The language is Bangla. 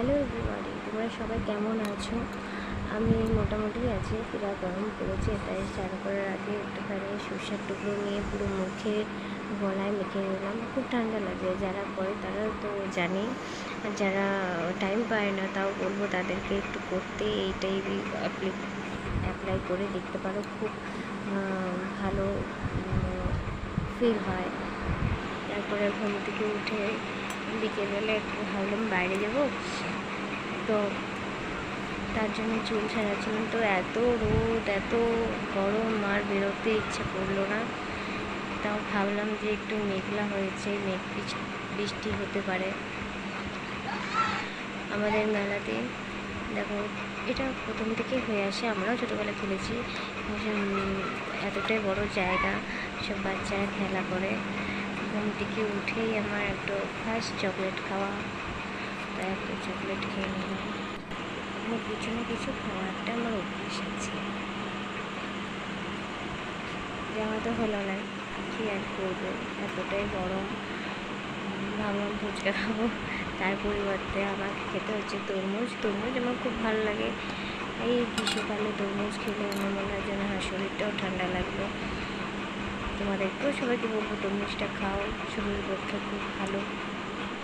হ্যালো এভরিবাডি তোমরা সবাই কেমন আছো? আমি মোটামুটি আছি, পুরো গরম পড়েছে, তাই স্নান করার আগে একটুখানি সর্ষের টুকরো নিয়ে পুরো মুখে গলায় মেখে নিলাম। খুব ঠান্ডা লাগে, যারা করে তারা তো জানে, আর যারা টাইম পায় না তাও বলব তাদেরকে একটু করতে এইটাই অ্যাপ্লাই করে দেখতে পারো, খুব ভালো ফিল হয়। তারপরে ঘুম থেকে উঠে বিকেলবেলা একটু ভাবলাম বাইরে যাব। তো তার জন্য চুল সারাচ্ছিলাম তো এত রোদ, এত গরম, আর বেরোতে ইচ্ছে করল না। তাও ভাবলাম যে একটু মেঘলা হয়েছে, মেঘ বৃষ্টি হতে পারে। আমাদের মেলাতে দেখো, এটা প্রথম থেকে হয়ে আসে। আমরাও ছোটোবেলায় খেলেছি। এতটাই বড় জায়গা, সব বাচ্চারা খেলা করে। ঘুম থেকে উঠেই আমার একটু ফার্স্ট চকলেট খাওয়া। তাই একটা চকলেট খেয়ে নিলাম। আমার কিছু না কিছু খাওয়ারটা আমার অভ্যাস আছে। যাওয়া তো হলো না। কী আর করব? এতটাই গরম। ভাবলাম ফুচকা খাব। তার পরিবর্তে আমাকে খেতে হচ্ছে তরমুজ। তরমুজ আমার খুব ভালো লাগে। এই গ্রীষ্মকালে তরমুজ খেলে আমার মনে হয় যেন হ্যাঁ শরীরটাও ঠান্ডা লাগবে তোমাদেরকেও সবাইকে বলব তরমুজটা খাও শরীরের পক্ষে খুব ভালো।